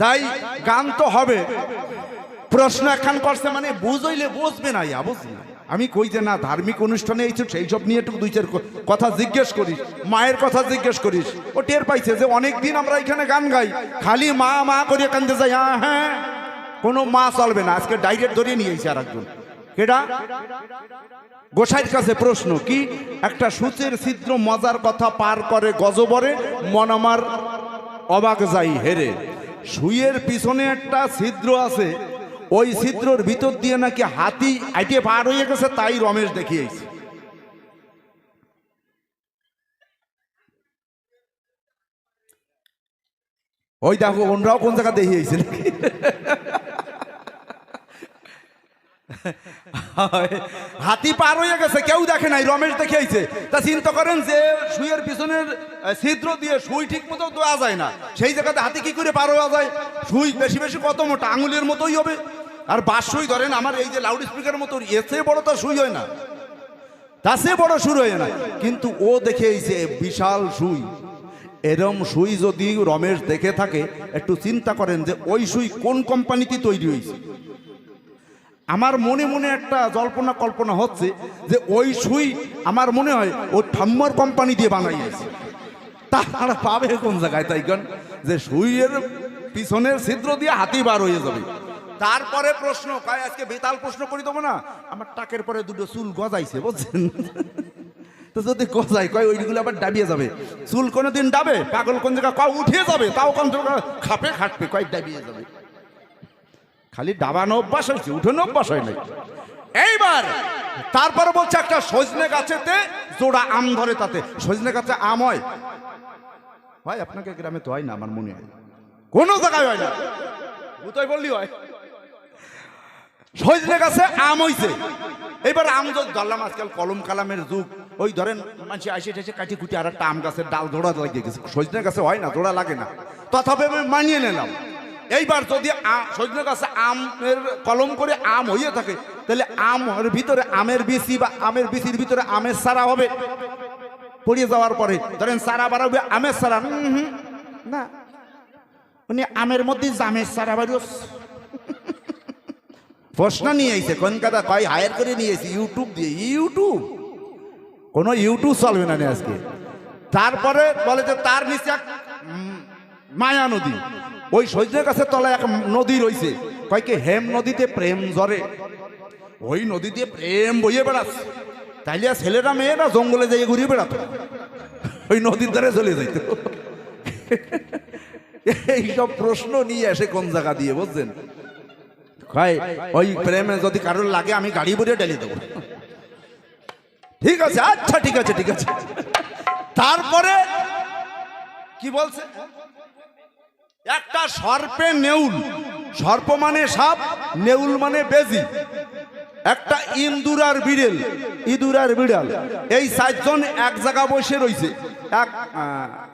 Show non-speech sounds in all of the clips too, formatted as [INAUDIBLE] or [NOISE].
তাই গান তো হবে। প্রশ্ন একখান করছে মানে বুঝইলে বুঝবে না, ইয়া বুঝলি আমি কই যে না, ধার্মিক অনুষ্ঠানে এই তো সেই সব নিয়ে একটু দুই চার কথা জিজ্ঞেস করিস, মায়ের কথা জিজ্ঞেস করিস। ও টের পাইছে যে অনেক দিন আমরা এখানে গান গাই, খালি মা মা করিয়ে কান্দে যাই হ্যাঁ হ্যাঁ কোনো মা চলবে না। আজকে ডাইরেক্ট ধরিয়ে নিয়ে এসে আর একজন কেডা? গোসাইয়ের কাছে প্রশ্ন, কি? একটা সূচের ছিদ্র মজার কথা পার করে গজবরে মন আমার অবাক যাই হেরে। সুইয়ের পিছনে একটা ছিদ্র আছে, ওই ছিদ্রর ভিতর দিয়ে নাকি হাতি আইটে পার হয়ে গেছে, তাই রমেশ দেখিয়েছে। ওই দেখো, ওনরাও কোন জায়গা দেখিয়েছে [LAUGHS] হাতি পার হয়ে গেছে, কেউ দেখে নাই, রমেশ দেখিয়েছে তা চিন্তা করেন যে সুইয়ের পিছনের ছিদ্র দিয়ে সুই ঠিক মতো দেওয়া যায় না। সেই জায়গাতে হাতি কি করে পার হওয়া যায়? সুই বেশি বেশি কত মোটা? আঙুলের মতোই হবে। আর বাস সুই ধরেন আমার এই যে লাউড স্পিকারের মতো এসে বড় তো সুই হয় না। তা সে বড় শুরু হয় না। কিন্তু ও দেখেছে বিশাল সুই এরম সুই যদি রমেশ দেখে থাকে, একটু চিন্তা করেন যে, ওই সুই কোন কোম্পানিতে তৈরি হয়েছে আমার মনে মনে একটা জল্পনা কল্পনা হচ্ছে যে ওই সুই আমার মনে হয় ওই ঠাম্মার কোম্পানি দিয়ে বানাইছে তারা পাবে কোন জায়গায় তাই যে সুইয়ের পিছনের ছিদ্র দিয়ে হাতি বার হয়ে যাবে। তারপরে প্রশ্ন, কয়, আজকে বেতাল প্রশ্ন করি দেবো না? আমার টাকের পরে দুটো চুল গজাইছে, বুঝছেন? তো যদি গজাই কয়, ওইগুলো আবার ডাবিয়ে যাবে। চুল কোনো দিন ডাবে, পাগল কোন জায়গায়, কয় উঠে যাবে, তাও কোন জায়গায় খাপে খাটবে, কয়, ডাবিয়ে যাবে। খালি ডাবানো অভ্যাস হয়েছে, উঠোনো অভ্যাস হয় নাই। এইবার, তারপরে বলছে একটা সজনে গাছেতে জোড়া আম ধরে তাতে। সজনে গাছে আম হয়? ভাই আপনাকে গ্রামে তো হয় না, আমার মনে হয়। কোনো জায়গায় হয় না। তুই বললি হয়। সজনে গাছে আম হইছে। এবার আম তো ধরলাম, আজকাল কলম কালামের যুগ। ওই ধরেন মানুষ আসে টেসে কাটি কুটি আর একটা আম গাছের ডাল জোড়া লাগিয়ে গেছে। সজনে গাছে হয় না, জোড়া লাগে না। তথাপি আমি মানিয়ে নিলাম। এইবার যদি সজনে গাছে আমের কলম করে আম হইয়ে থাকে, তাহলে আমের ভিতরে আমের বিচি বা আমের বিচির ভিতরে আমের সারা হবে। পড়িয়ে যাওয়ার পরে, ধরেন সারা বাড়াবে আমের সারা। না, উনি আমের মধ্যে জামের সারা বাড়িও প্রশ্ন নিয়ে আইছে, কোন কথা কয়? হায়ার করে নিয়ে আইছে, ইউটিউব দিয়ে। ইউটিউব? কোনো ইউটিউব চলবে না আজকে। তারপরে বলে যে, তার নিচে মায়া নদী। ওই সৈন্যের কাছে তলায় এক নদী রইছে। কয় কি, হেম নদীতে প্রেম ঝরে। ওই নদী দিয়ে প্রেম বইয়ে বেড়াচ্ছে। তাইলে ছেলেরা মেয়েরা জঙ্গলে যাই ঘুরিয়ে বেড়াতো? ওই নদীর ধারে চলে যাইতো। এইসব প্রশ্ন নিয়ে আসে কোন জায়গা দিয়ে, বুঝছেন? কয়, ওই প্রেমে যদি কারোর লাগে, আমি গাড়ি ভরিয়ে ঢেলে দেবো। ঠিক আছে আচ্ছা ঠিক আছে ঠিক আছে। তারপরে কি বলছে? একটা সর্পে নেউল। সর্প মানে সাপ, নেউল মানে বেজি। একটা ইন্দুর আর বিড়েল ইঁদুর আর বিড়াল। এই চারজন এক জায়গা বসে রইছে এক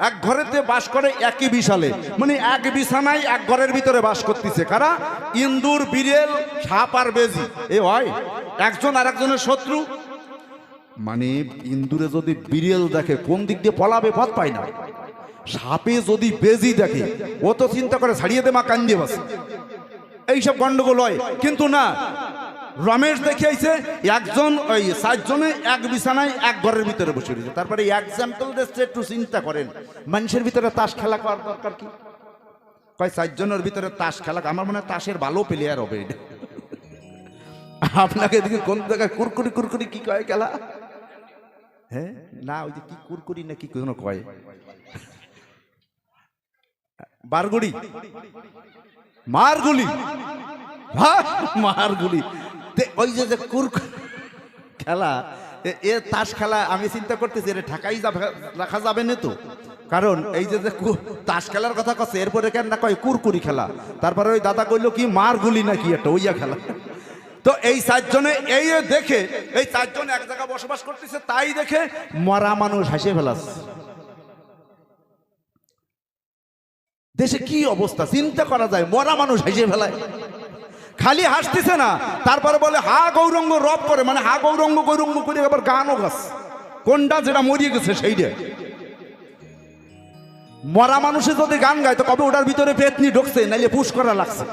এক ঘরেতে বাস করে একই বিশালে। মানে এক বিছানায় এক ঘরের ভিতরে বাস করতেছে। কারা? ইন্দুর, বিড়েল, সাপ আর বেজি। এ হয়, একজন আর একজনের শত্রু। মানে ইন্দুরে যদি বিড়েল দেখে, কোন দিক দিয়ে পলাবে পথ পায় না। সাপে যদি বেজি দেখে, ও তো চিন্তা করে ছাড়িয়ে দে মা কান্দিয়ে বাস। এইসব গন্ডগোল হয়। কিন্তু না, রমেশ দেখিয়েছে একজন ওই সাতজনে এক বিছানায় এক ঘরের ভিতরে বসে রয়েছে। তারপরে এক্সাম্পল দিচ্ছে একটু চিন্তা করেন, মানুষের ভিতরে তাস খেলা করার দরকার কি? কয় চারজনের ভিতরে তাস খেলা, আমার মনে হয় তাসের ভালো প্লেয়ার হবে আপনাকে এদিকে কোন জায়গায় কুরকুরি কুরকুরি কি কয় খেলা? হ্যাঁ? না, ওই যে কি কুরকুরি না কি কোনো কয়? বারগুড়ি মারগুলি। হ্যাঁ, মারগুলি। ওই যে কুর খেলা এ- তাস খেলা আমি চিন্তা করতেছি এটা ঢাকাই রাখা যাবে না তো? কারণ এই যে যে তাস খেলার কথা কচ্ছে এরপরে কেন না কয় কুরকুরি খেলা। তারপরে ওই দাদা কইলো কি মারগুলি নাকি একটা ওইয়া খেলা। তো এই চারজনে এই দেখে এই চারজন এক জায়গায় বসবাস করতেছে তাই দেখে মরা মানুষ হাসে ফেলাচ্ছে। দেশে কি অবস্থা? চিন্তা করা যায়, মরা মানুষ হেসে ফেলায়। খালি হাসতেছে না, তারপরে বলে, হা গৌরঙ্গ রব করে। মানে হা গৌরঙ্গ গৌরঙ্গ করে আবার গানও গাছ কোনটা যেটা মরিয়ে গেছে সেই সেইটা মরা মানুষে যদি গান গায়, তো কবে ওটার ভিতরে পেতনি ঢুকছে? নাইলে পুশ করা লাগছে।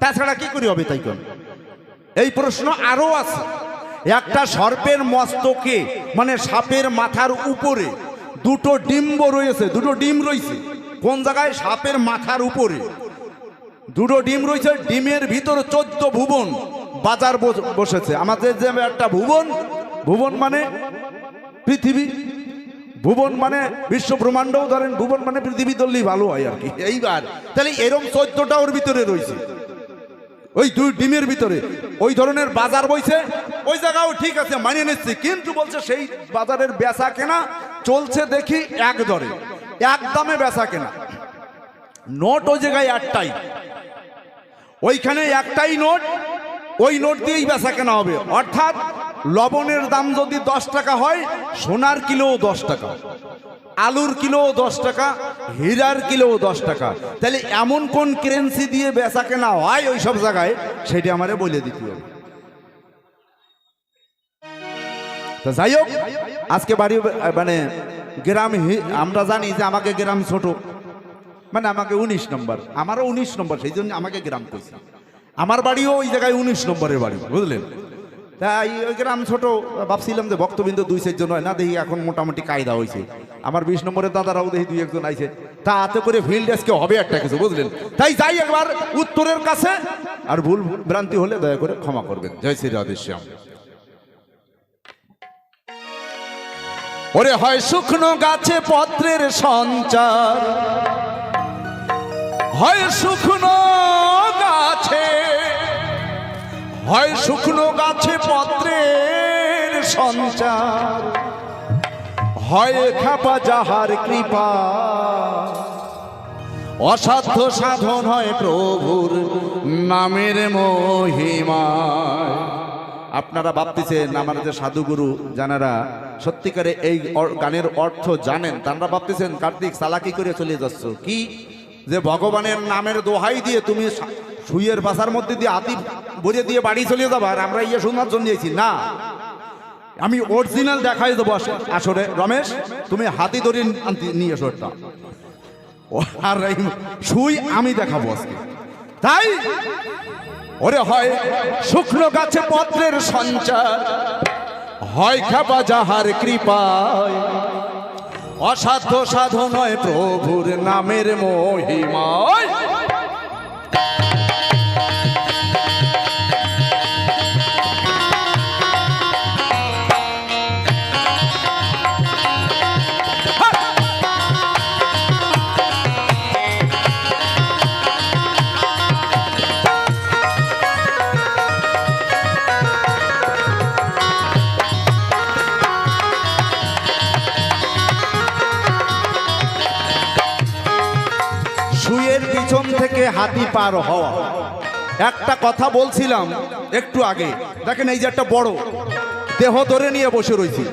তাছাড়া কি করে হবে তাই কোন? এই প্রশ্ন আরও আছে। একটা সর্পের মস্তকে মানে সাপের মাথার উপরে দুটো ডিম্ব রয়েছে, দুটো ডিম রয়েছে। কোন জায়গায় সাপের মাথার উপরে? দুটো ডিম রয়েছে, ডিমের ভিতরে চোদ্দ ভুবন, বাজার বস- বসেছে। আমাদের যে একটা ভুবন ভুবন মানে পৃথিবী। ভুবন মানে বিশ্ব ব্রহ্মাণ্ডও ধরেন ভুবন মানে পৃথিবী, ধরলেই ভালো হয় আর কি। এইবার, তাহলে এরম চোদ্দটা ওর ভিতরে রয়েছে। ওই দুই ডিমের ভিতরে। ওই ধরনের বাজার বইছে, ওই জায়গাও ঠিক আছে, মানিয়ে নিচ্ছি, কিন্তু বলছে সেই বাজারের বেচা কেনা চলছে দেখি এক দরে। এক দামে বেচা কেনা। নোট ওই জায়গায় একটাই। ওইখানে একটাই নোট, ওই নোট দিয়েই বেচা কেনা হবে। অর্থাৎ লবণের দাম যদি দশ টাকা হয়, সোনার কিলোও দশ টাকা, আলুর কিলো দশ টাকা, হীরার কিলো দশ টাকা। তাহলে এমন কোন কারেন্সি দিয়ে বেচা কেনা হয় ওই সব জায়গায়, সেটি আমারে বলে দিতে হবে। যাই হোক, আজকে বাড়ি মানে গ্রাম আমরা জানি যে আমাকে গ্রাম ছোট। মানে আমাকে উনিশ নম্বর। আমারও উনিশ নম্বর, সেই জন্য আমাকে গ্রাম কইছে। আমার বাড়িও ওই জায়গায় উনিশ নম্বরের বাড়ি, বুঝলেন? তাই ওই গ্রাম ছোট, ভাবছিলাম যে ভক্তবিন্দু দুই চারজন হয় না, দেখি এখন মোটামুটি কায়দা হয়েছে আমার বিশ নম্বরের দাদারাও দেখি দুই একজন আইছে। তা হাতে করে ফিল্ড আজকে হবে একটা কিছু, বুঝলেন? তাই যাই একবার উত্তরের কাছে, আর ভুল ভ্রান্তি হলে দয়া করে ক্ষমা করবেন। জয় শ্রী রাধেশ্যাম ওরে হয় শুকনো গাছে পত্রের সঞ্চার। হয় শুকনো গাছে, হয় শুকনো গাছে পত্রের সঞ্চার। হয় খাপা যাহার কৃপা, অসাধ্য সাধন হয় প্রভুর নামের মহিমায়। আপনারা ভাবতেছেন আমার যে সাধুগুরু জানারা সত্যিকারে এই গানের অর্থ জানেন, তারা ভাবতেছেন, কার্তিক সালাকি করে চলে যাচ্ছ। কি? যে ভগবানের নামের দোহাই দিয়ে তুমি সুইয়ের বাসার মধ্যে দিয়ে হাতি বুঝে দিয়ে বাড়ি চলে যাব আর আমরা ইয়ে শোনার জন্য এসেছি। না। আমি অরিজিনাল দেখাই দেবো আসরে। রমেশ, তুমি হাতি ধরে নিয়ে এসো আর সুই আমি দেখাবো আজকে। তাই? ওরে হয় শুকনো গাছে পত্রের সঞ্চার। হয় খাবা যাহার কৃপায়। অসাধ্য সাধনয় প্রভুর নামের মহিমায়। হাতি পার হওয়া। একটা কথা বলছিলাম একটু আগে। দেখেন এই যে একটা বড় দেহ ধরে নিয়ে বসে রয়েছি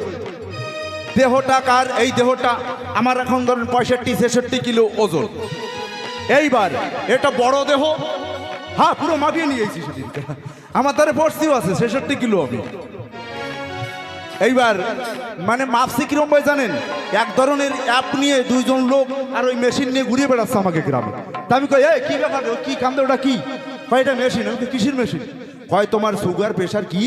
দেহটা কার? এই দেহটা আমার এখন ধরেন পঁয়ষট্টি, ছেষট্টি কিলো ওজন। এইবার এটা বড় দেহ হ্যাঁ পুরো মাপিয়ে নিয়েছি আমার দ্বারা পড়ছিও আছে, ছেষট্টি কিলো আমি এইবার মানে মাপসি কিরম ভাই জানেন? এক ধরনের অ্যাপ নিয়ে দুইজন লোক আর ওই মেশিন নিয়ে ঘুরিয়ে বেড়াচ্ছে আমাকে গ্রামে। তা আমি কই, এই, কি ব্যাপার? কি কান্দে ওটা কি? কয়, এটা মেশিন আমি কিসের মেশিন কয়, তোমার সুগার প্রেশার কি?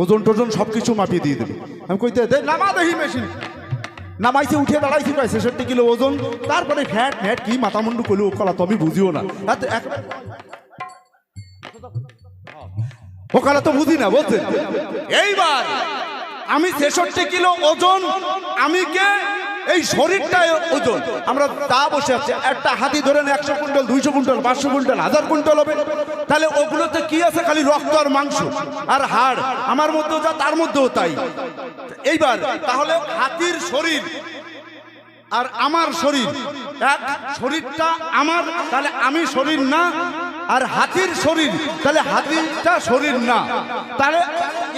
ওজন টোজন সব কিছু মাপিয়ে দিয়ে দেবে আমি কইতে দে নামা দেখি মেশিন নামাইছে উঠে দাঁড়াইছি, কয়, ছেষট্টি কিলো ওজন। তারপরে ফ্যাট ফ্যাট, কি মাথা মুন্ডু করলে ও কলা তো আমি বুঝিও না ওখানে তো বুঝি না, বলছেন। এইবার আমি ছেষট্টি কিলো ওজন, আমি কে? এই শরীরটাই ওজন। আমরা তা বসে আছি। একটা হাতি ধরেন একশো কুইন্টাল, দুইশো কুইন্টাল, পাঁচশো কুইন্টাল, হাজার কুইন্টাল হবে। তাহলে ওগুলোতে কি আছে? খালি রক্ত আর মাংস আর হাড়। আমার মধ্যেও যা, তার মধ্যেও তাই। এইবার, তাহলে হাতির শরীর আর আমার শরীর, এক শরীরটা আমার, তাহলে আমি শরীর না। আর হাতির শরীর, তাহলে হাতিটা শরীর না। তাহলে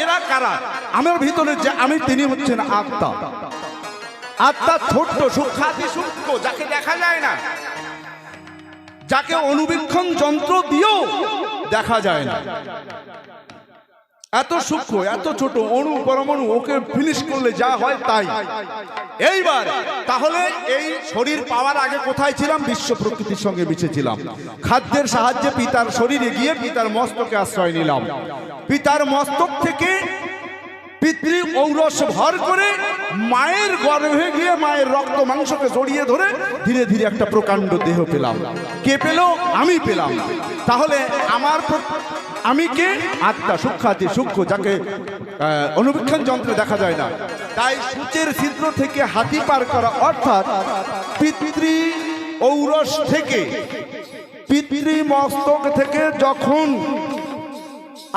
এরা কারা? আমার ভিতরে যে আমি, তিনি হচ্ছেন আত্মা। আত্মা ছোট্ট সুখাতি সূক্ষ্ম, যাকে দেখা যায় না। যাকে অনুবীক্ষণ যন্ত্র দিয়েও দেখা যায় না। এত সূক্ষ্ম, এত ছোট, অণু, পরমাণু, ওকে ফিনিশ করলে যা হয় তাই। এইবার, তাহলে এই শরীর পাওয়ার আগে কোথায় ছিলাম? বিশ্ব প্রকৃতির সঙ্গে মিশেছিলাম খাদ্যের সাহায্যে পিতার শরীরে গিয়ে পিতার মস্তকে আশ্রয় নিলাম। পিতার মস্তক থেকে পিতৃ ঔরস ভর করে মায়ের গর্ভে গিয়ে মায়ের রক্ত মাংসকে জড়িয়ে ধরে ধীরে ধীরে একটা প্রকাণ্ড দেহ পেলাম। কে পেল? আমি পেলাম। তাহলে আমার আমি কে? আত্মা সূক্ষাতি সূক্ষ্ম যাকে অনুবীক্ষণ যন্ত্রে দেখা যায় না। তাই সূচের ছিদ্র থেকে হাতি পার করা, অর্থাৎ পিতৃ ঔরস থেকে, পিতৃ মস্তক থেকে যখন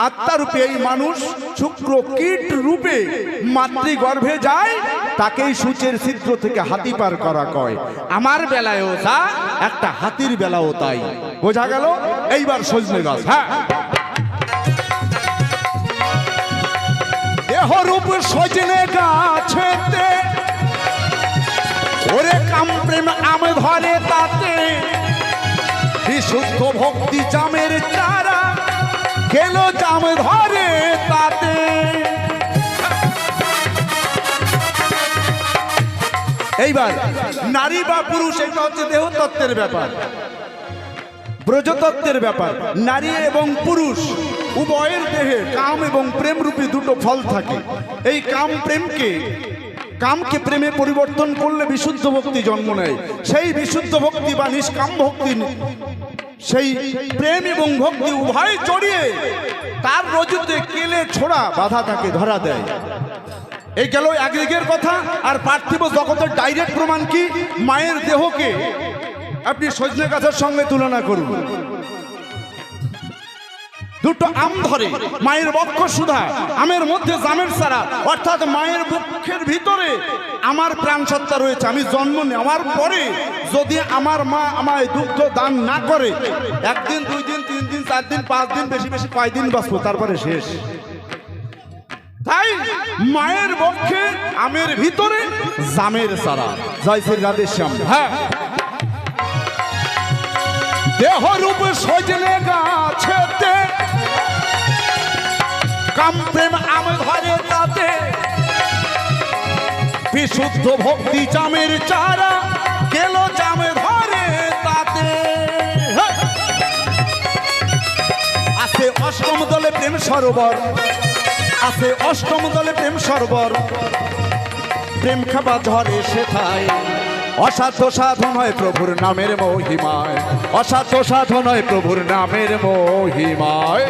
আত্মারূপে এই মানুষ শুক্র কীট রূপে মাতৃগর্ভে যায়, তাকেই সূচের ছিদ্র থেকে হাতি পার করা কয়। আমার বেলায়ও তা, একটা হাতির বেলাও তাই। বোঝা গেল? এইবার সজনে গাছ হ্যাঁ। রূপ সজনে গাছেতে। ওরে কাম প্রেম আম ধরে তাতে। বিশুদ্ধ ভক্তি চামের চারা গেল চাম ধরে তাতে। এইবার নারী বা পুরুষ, এটা হচ্ছে দেহতত্ত্বের ব্যাপার। ব্রজতত্ত্বের ব্যাপার। নারী এবং পুরুষ উভয়ের দেহে কাম এবং প্রেম রূপী দুটো ফল থাকে। এই কাম প্রেমকে, কামকে প্রেমে পরিবর্তন করলে বিশুদ্ধ ভক্তি জন্ম নেয়। সেই বিশুদ্ধ ভক্তি বা নিষ্কাম ভক্তি, সেই প্রেম এবং ভক্তি উভয় জড়িয়ে তার রজুতে কেলে ছোড়া বাধা তাকে ধরা দেয়। এই গেল একদিকের কথা, আর পার্থিব জগতের ডাইরেক্ট প্রমাণ কি? মায়ের দেহকে আপনি সজনে গাছের সঙ্গে তুলনা করুন। দুটো আম ধরে, মায়ের বক্ষ সুধা, আমের মধ্যে জামের সারা অর্থাৎ মায়ের বক্ষের ভিতরে আমার প্রাণ সত্তা রয়েছে, আমি জন্ম নেওয়ার পরে যদি আমার মা আমায় দুগ্ধ দান না করে, একদিন, দুই দিন, তিন দিন, চার দিন, পাঁচ দিন, বেশি বেশি কয়দিন বাঁচবো, তারপরে শেষ। তাই মায়ের বক্ষে আমের ভিতরে জামের সারা জয় শ্রী রাধেশ্যাম হ্যাঁ। দেহ রূপ গাছেতে কাম প্রেম আম ধরে তাতে। বিশুদ্ধ ভক্তি চামের চারা গেল চামে ধরে তাতে। হ্যাঁ। আছে অষ্টম দলে প্রেম সরোবর, আছে অষ্টম দলে প্রেম সরোবর। প্রেম খাবা ঝরে সেথায়। অসাধ্য সাধন হয় প্রভুর নামের মহিমায়। অসাধ্য সাধন হয় প্রভুর নামের মহিমায়।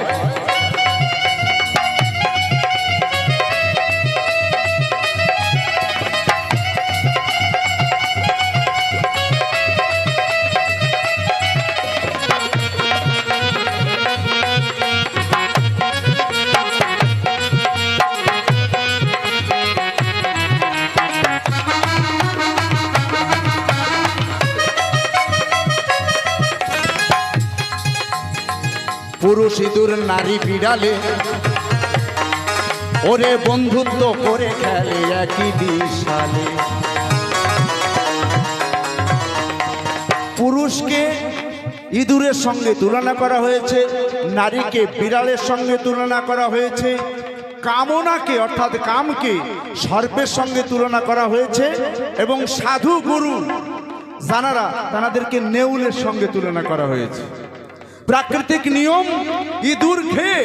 পুরুষ ইঁদুর নারী বিড়ালে। ওরে বন্ধুত্ব করে খেলে একই বিশালে পুরুষকে ইঁদুরের সঙ্গে তুলনা করা হয়েছে, নারীকে বিড়ালের সঙ্গে তুলনা করা হয়েছে, কামনাকে অর্থাৎ কামকে সর্পের সঙ্গে তুলনা করা হয়েছে এবং সাধু গুরু জানারা তাদেরকে নেউলের সঙ্গে তুলনা করা হয়েছে। প্রাকৃতিক নিয়ম ইঁদুর খেয়ে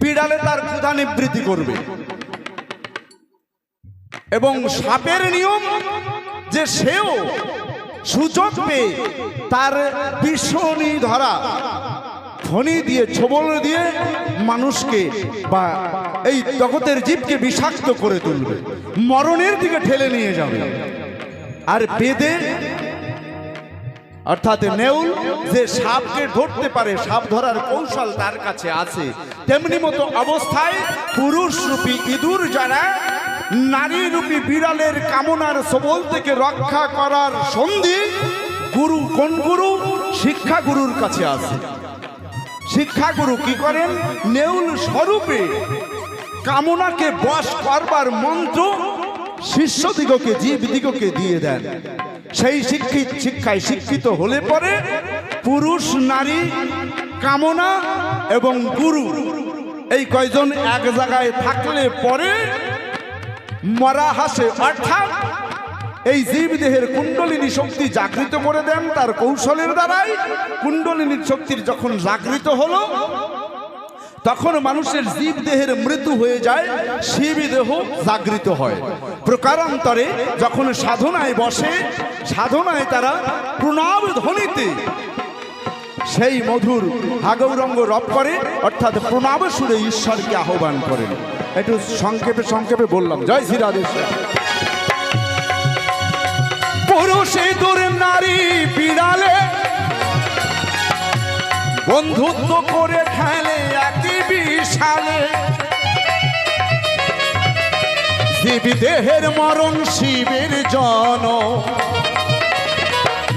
বিড়ালে তার ক্ষুধা নিবৃত্তি করবে। এবং সাপের নিয়ম যে সেও সুযোগ পেয়ে তার বিষণী ধরা ফণি দিয়ে, ছোবল দিয়ে মানুষকে বা এই জগতের জীবকে বিষাক্ত করে তুলবে। মরণের দিকে ঠেলে নিয়ে যাবে। আর বেদে অর্থাৎ নেউল যে সাপকে ধরতে পারে, সাপ ধরার কৌশল তার কাছে আছে। তেমনি মতো অবস্থায় পুরুষ রূপী ইঁদুর যারা, নারী রূপী বিড়ালের কামনার সবল থেকে রক্ষা করার সন্ধি গুরু, কোন গুরু? শিক্ষা গুরুর কাছে আছে। শিক্ষা গুরু কি করেন? নেউল স্বরূপে কামনাকে বশ করবার মন্ত্র শিষ্যদিগকে জীবদিগকে দিয়ে দেন। সেই শিক্ষিত শিক্ষায় শিক্ষিত হলে পরে পুরুষ, নারী, কামনা এবং গুরু এই কয়জন এক জায়গায় থাকলে পরে মরা হাসে। অর্থাৎ এই জীব দেহের কুণ্ডলিনী শক্তি জাগৃত করে দেন তার কৌশলের দ্বারাই কুণ্ডলিনী শক্তির যখন জাগৃত হলো তখন মানুষের জীব দেহের মৃত্যু হয়ে যায় শিব দেহ জাগৃত হয়। প্রকারান্তরে যখন সাধনায় বসে, সাধনায় তারা প্রণাম ধ্বনিতে সেই মধুর হাগৌরঙ্গ রব করে, অর্থাৎ প্রণাম সুরে ঈশ্বরকে আহ্বান করেন। একটু সংক্ষেপে সংক্ষেপে বললাম। জয় শ্রী রাধেশ্বর পুরুষে দূর নারী বিড়ালে বন্ধুত্ব করে খেলে একই বিশালে জীব দেহের মরণ শিবের জন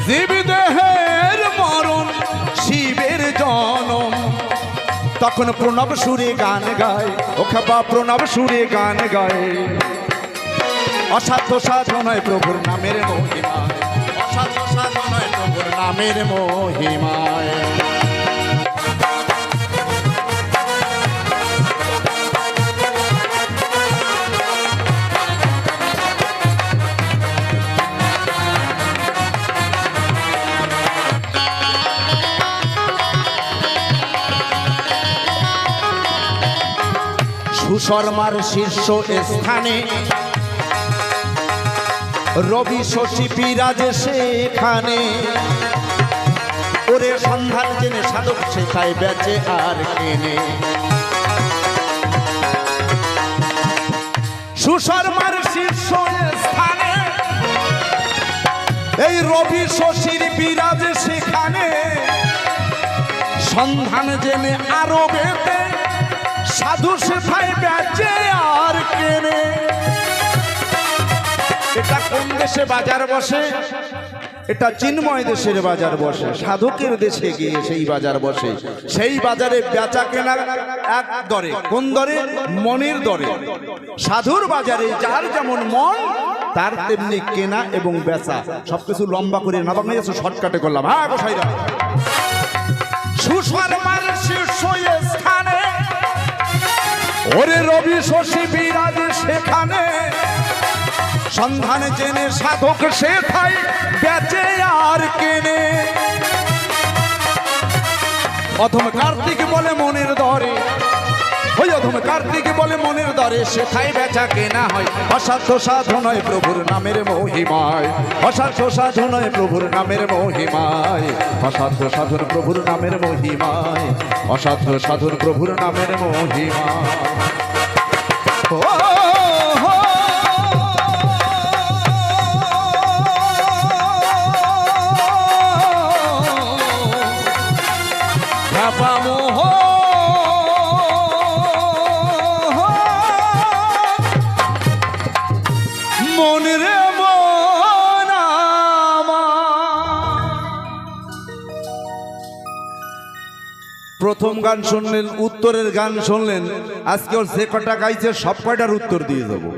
জীব দেহের মরণ শিবের জনম তখন প্রণব সুরে গান গায়, ও খাবা প্রণব সুরে গান গায়। অসাধ্য সাধনয় প্রভুর নামের মহিমায়। অসাধ্য সাধনয় প্রভুর নামের মহিমায়। সুশর্মার শীর্ষ স্থানে। রবি শশী বিরাজে সেখানে। ওরে সন্ধান জেনে সাধক শেখায় বেচে আর কেনে। সুশর্মার শীর্ষ স্থানে। এই রবি শশীর বিরাজ সেখানে। সন্ধান জেনে আরও বেতে সাধু সেথায় বেচে আর কেনে? এটা কোন দেশে বাজার বসে? এটা চিন্ময় দেশের বাজার বসে। সাধকের দেশে গিয়ে সেই বাজার বসে। সেই বাজারে বেচা কেনা এক দরে, কোন দরে? মনের দরে। সাধুর বাজারে যার যেমন মন, তার তেমনি কেনা এবং বেচা। সবকিছু লম্বা করে না বাংলা শর্টকাটে করলাম। হ্যাঁ গোসাইরা ওরে রবি শশী বিরাজ সেখানে। সন্ধান জেনে সাধক সে থাই বেচে আর কেনে। প্রথম কার্তিক বলে মনের দরে ওই কার্তিক বলে বেচা অসাধ্য সাধনয় প্রভুর নামের মহিমায়। অসাধ্য সাধনয় প্রভুর নামের মহিমায়। অসাধ্য সাধন প্রভুর নামের প্রভুর নামের মহিমায়। প্রথম গান শুনলেন, উত্তরের গান শুনলেন। আজকে ওর যে কটা গাইছে, সব কয়টার উত্তর দিয়ে দেবো?